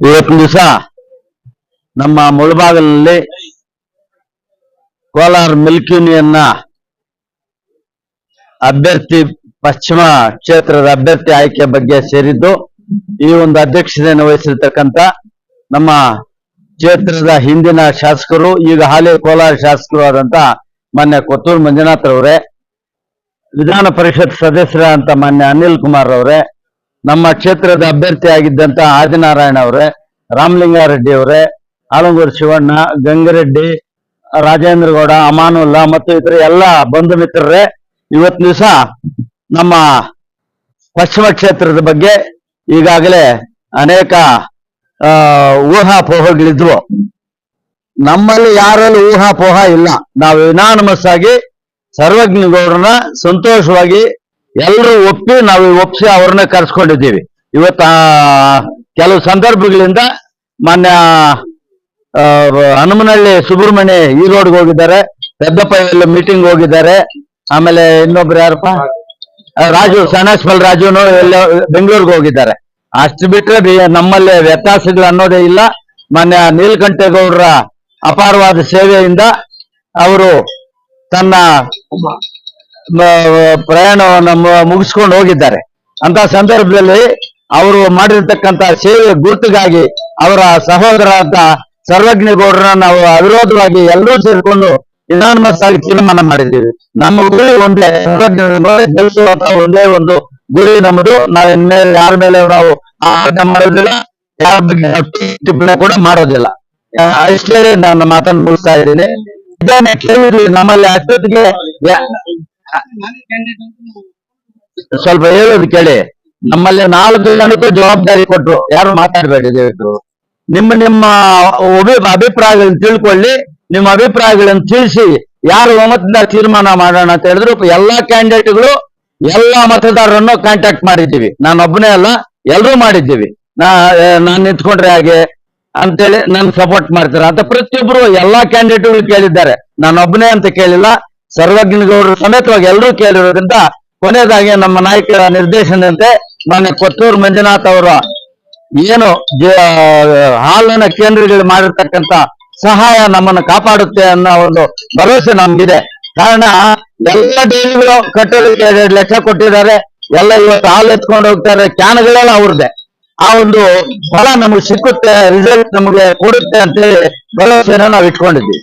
ಇವತ್ತಿನ ದಿವಸ ನಮ್ಮ ಮುಳಬಾಗಲಲ್ಲಿ ಕೋಲಾರ ಮಿಲ್ಕ್ ಯೂನಿಯನ್ನ ಅಭ್ಯರ್ಥಿ, ಪಶ್ಚಿಮ ಕ್ಷೇತ್ರದ ಅಭ್ಯರ್ಥಿ ಆಯ್ಕೆ ಬಗ್ಗೆ ಸೇರಿದ್ದು, ಈ ಒಂದು ಅಧ್ಯಕ್ಷತೆಯನ್ನು ವಹಿಸಿರ್ತಕ್ಕಂಥ ನಮ್ಮ ಕ್ಷೇತ್ರದ ಹಿಂದಿನ ಶಾಸಕರು, ಈಗ ಹಾಲಿ ಕೋಲಾರ ಶಾಸಕರು ಆದಂತ ಮಾನ್ಯ ಕೊತ್ತೂರು ಮಂಜುನಾಥ್ ಅವರೇ ವಿಧಾನ ಪರಿಷತ್ ಸದಸ್ಯರಾದಂತ ಮಾನ್ಯ ಅನಿಲ್ ಕುಮಾರ್ ಅವರೇ ನಮ್ಮ ಕ್ಷೇತ್ರದ ಅಭ್ಯರ್ಥಿ ಆಗಿದ್ದಂತ ಆದಿನಾರಾಯಣ ಅವರೇ, ರಾಮಲಿಂಗಾರೆಡ್ಡಿ ಅವರೇ, ಆಲಂಗೂರು ಶಿವಣ್ಣ, ಗಂಗರೆಡ್ಡಿ, ರಾಜೇಂದ್ರ ಗೌಡ, ಅಮಾನುಲ್ಲಾ ಮತ್ತು ಇತರ ಎಲ್ಲ ಬಂಧು ಮಿತ್ರರೇ, ಇವತ್ತಿನ ದಿವಸ ನಮ್ಮ ಪಶ್ಚಿಮ ಕ್ಷೇತ್ರದ ಬಗ್ಗೆ ಈಗಾಗಲೇ ಅನೇಕ ಊಹಾಪೋಹಗಳಿದ್ವು. ನಮ್ಮಲ್ಲಿ ಯಾರಲ್ಲಿ ಊಹಾಪೋಹ ಇಲ್ಲ. ನಾವು ಯುನಾನಮಸ್ ಆಗಿ ಸರ್ವಜ್ಞಗೌಡರನ್ನ ಸಂತೋಷವಾಗಿ ಎಲ್ಲರೂ ಒಪ್ಪಿ ನಾವು ಒಪ್ಪಿಸಿ ಅವ್ರನ್ನ ಕರ್ಸ್ಕೊಂಡಿದ್ದೀವಿ. ಇವತ್ತ ಕೆಲವು ಸಂದರ್ಭಗಳಿಂದ ಮಾನ್ಯ ಹನುಮನಹಳ್ಳಿ ಸುಬ್ರಹ್ಮಣ್ಯ ಈ ರೋಡ್ಗೆ ಹೋಗಿದ್ದಾರೆ. ಪೆದ್ದಪ್ಪ ಎಲ್ಲ ಮೀಟಿಂಗ್ ಹೋಗಿದ್ದಾರೆ. ಆಮೇಲೆ ಇನ್ನೊಬ್ರು ಯಾರಪ್ಪ? ರಾಜು ಸಣಸ್ಮಲ್ ರಾಜು ಎಲ್ಲ ಬೆಂಗಳೂರಿಗೆ ಹೋಗಿದ್ದಾರೆ. ಅಷ್ಟು ಬಿಟ್ರೆ ನಮ್ಮಲ್ಲಿ ವ್ಯತ್ಯಾಸಗಳು ಅನ್ನೋದೇ ಇಲ್ಲ. ಮಾನ್ಯ ನೀಲಕಂಠೇಗೌಡರ ಅಪಾರವಾದ ಸೇವೆಯಿಂದ ಅವರು ತನ್ನ ಪ್ರಯಾಣವನ್ನು ಮುಗಿಸ್ಕೊಂಡು ಹೋಗಿದ್ದಾರೆ. ಅಂತ ಸಂದರ್ಭದಲ್ಲಿ ಅವರು ಮಾಡಿರ್ತಕ್ಕಂತ ಸೇವೆ ಗುರುತಿಗಾಗಿ ಅವರ ಸಹೋದರ ಅಂತ ಸರ್ವಜ್ಞ ಗೌಡರನ್ನ ನಾವು ಅವಿರೋಧವಾಗಿ ಎಲ್ಲರೂ ಸೇರಿಕೊಂಡು ಇನಾನಮಸ್ ಆಗಿ ತೀರ್ಮಾನ ಮಾಡಿದ್ದೀವಿ. ನಮ್ಮ ಗುರಿ ಒಂದೇ ಗೆಲ್ಲಿಸುವಂತ ಒಂದೇ ಒಂದು ಗುರಿ ನಮ್ಮದು. ನಾವು ಇನ್ಮೇಲೆ ಯಾರ ಮೇಲೆ ನಾವು ಆಟ ಮಾಡೋದಿಲ್ಲ, ಯಾರ ಬಗ್ಗೆ ಟಿಪ್ಪಣಿ ಕೂಡ ಮಾಡೋದಿಲ್ಲ. ಅಷ್ಟೇ ನಾನು ಮಾತನ್ನು ಮುಗಿಸ್ತಾ ಇದ್ದೀನಿ. ಇದನ್ನೇ ಕೇಳಿದ್ವಿ ನಮ್ಮಲ್ಲಿ ಅಷ್ಟೊತ್ತಿಗೆ ಸ್ವಲ್ಪ ಹೇಳೋದು ಕೇಳಿ. ನಮ್ಮಲ್ಲಿ ನಾಲ್ಕು ಜನಕ್ಕೂ ಜವಾಬ್ದಾರಿ ಕೊಟ್ರು. ಯಾರು ಮಾತಾಡಬೇಡಿ, ದಯವಿಟ್ಟು. ನಿಮ್ಮ ನಿಮ್ಮ ಅಭಿ ಅಭಿಪ್ರಾಯಗಳನ್ನು ತಿಳ್ಕೊಳ್ಳಿ. ನಿಮ್ಮ ಅಭಿಪ್ರಾಯಗಳನ್ನು ತಿಳಿಸಿ ಯಾರು ಒಮ್ಮತದ ತೀರ್ಮಾನ ಮಾಡೋಣ ಅಂತ ಹೇಳಿದ್ರು. ಎಲ್ಲಾ ಕ್ಯಾಂಡಿಡೇಟ್ಗಳು, ಎಲ್ಲಾ ಮತದಾರರನ್ನು ಕಾಂಟ್ಯಾಕ್ಟ್ ಮಾಡಿದ್ದೀವಿ. ನಾನು ಒಬ್ಬನೇ ಅಲ್ಲ ಎಲ್ಲರೂ ಮಾಡಿದ್ದೀವಿ. ನಾ ನಾನು ನಿಂತ್ಕೊಂಡ್ರೆ ಹಾಗೆ ಅಂತೇಳಿ ನನ್ ಸಪೋರ್ಟ್ ಮಾಡ್ತಾರೆ. ಅಂತ ಪ್ರತಿಯೊಬ್ರು ಎಲ್ಲಾ ಕ್ಯಾಂಡಿಡೇಟ್ಗಳು ಕೇಳಿದ್ದಾರೆ. ನಾನು ಒಬ್ಬನೇ ಅಂತ ಕೇಳಿಲ್ಲ. ಸರ್ವಜ್ಞಗೌಡರು ಸಮೇತವಾಗಿ ಎಲ್ಲರೂ ಕೇಳಿರೋದ್ರಿಂದ ಕೊನೆಯದಾಗಿ ನಮ್ಮ ನಾಯಕರ ನಿರ್ದೇಶನದಂತೆ ಮಾನ್ಯ ಕೊತ್ತೂರು ಮಂಜುನಾಥ್ ಅವರ ಏನು ಹಾಲಿನ ಕೇಂದ್ರಗಳು ಮಾಡಿರ್ತಕ್ಕಂತ ಸಹಾಯ ನಮ್ಮನ್ನು ಕಾಪಾಡುತ್ತೆ ಅನ್ನೋ ಒಂದು ಭರವಸೆ ನಮ್ಗಿದೆ. ಕಾರಣ ಎಲ್ಲ ಡೈರಿಗಳು ಕಟ್ಟೋದಕ್ಕೆ ಎರಡು ಲಕ್ಷ ಕೊಟ್ಟಿದ್ದಾರೆ. ಎಲ್ಲ ಇವತ್ತು ಹಾಲು ಎತ್ಕೊಂಡು ಹೋಗ್ತಾರೆ. ಕ್ಯಾನ್ಗಳೆಲ್ಲ ಅವ್ರದ್ದೇ. ಆ ಒಂದು ಫಲ ನಮಗೆ ಸಿಕ್ಕುತ್ತೆ ರಿಸಲ್ಟ್ ನಮಗೆ ಕೊಡುತ್ತೆ ಅಂತೇಳಿ ಭರವಸೆನ ನಾವು ಇಟ್ಕೊಂಡಿದ್ದೀವಿ.